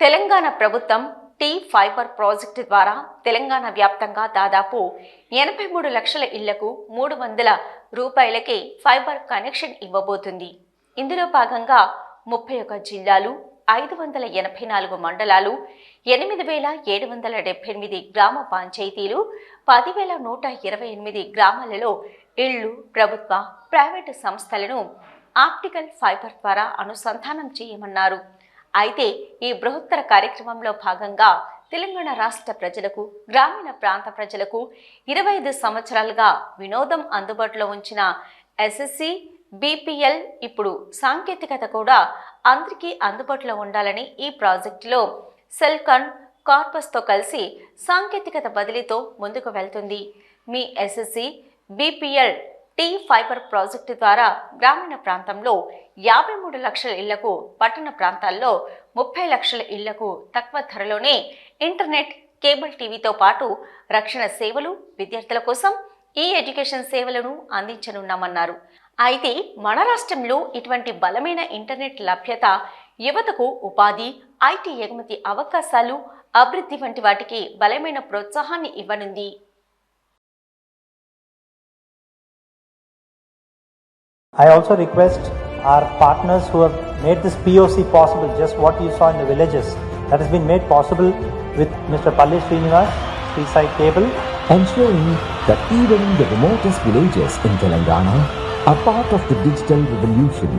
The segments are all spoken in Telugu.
తెలంగాణ ప్రభుత్వం టీ ఫైబర్ ప్రాజెక్టు ద్వారా తెలంగాణ వ్యాప్తంగా దాదాపు ఎనభై మూడు లక్షల ఇళ్ళకు మూడు వందల రూపాయలకే ఫైబర్ కనెక్షన్ ఇవ్వబోతుంది. ఇందులో భాగంగా ముప్పై ఒక జిల్లాలు ఐదు వందల ఎనభై నాలుగు మండలాలు ఎనిమిది వేల ఏడు వందల డెబ్బై ఎనిమిది గ్రామ పంచాయతీలు పదివేల నూట ఇరవై ఎనిమిది గ్రామాలలో ఇళ్ళు ప్రభుత్వ ప్రైవేటు సంస్థలను ఆప్టికల్ ఫైబర్ ద్వారా అనుసంధానం చేయమన్నారు. అయితే ఈ బృహత్తర కార్యక్రమంలో భాగంగా తెలంగాణ రాష్ట్ర ప్రజలకు గ్రామీణ ప్రాంత ప్రజలకు ఇరవై ఐదు సంవత్సరాలుగా వినోదం అందుబాటులో ఉంచిన ఎస్ఎస్సి బీపీఎల్ ఇప్పుడు సాంకేతికత కూడా అందరికీ అందుబాటులో ఉండాలని ఈ ప్రాజెక్టులో సెల్కన్ కార్పస్తో కలిసి సాంకేతికత బదిలీతో ముందుకు వెళ్తుంది. మీ SSC BPL T fiber project ద్వారా గ్రామీణ ప్రాంతంలో యాభై మూడు లక్షల ఇళ్ళకు పట్టణ ప్రాంతాల్లో ముప్పై లక్షల ఇళ్ళకు తక్కువ ధరలోనే ఇంటర్నెట్ కేబుల్ టీవీతో పాటు రక్షణ సేవలు విద్యార్థుల కోసం ఈ ఎడ్యుకేషన్ సేవలను అందించనున్నామన్నారు. అయితే మన రాష్ట్రంలో ఇటువంటి బలమైన ఇంటర్నెట్ లభ్యత యువతకు ఉపాధి ఐటీ ఎగుమతి అవకాశాలు అభివృద్ధి వంటి వాటికి బలమైన ప్రోత్సాహాన్ని ఇవ్వనుంది. I also request our partners who have made this POC possible, just what you saw in the villages, that has been made possible with Mr. Palli Srinivas, Seaside Cable, ensuring that even the remotest villages in Telangana are part of the digital revolution.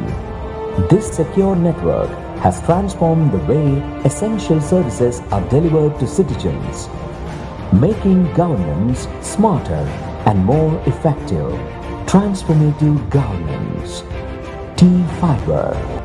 This secure network has transformed the way essential services are delivered to citizens, making governance smarter and more effective transformative garments, T-Fiber.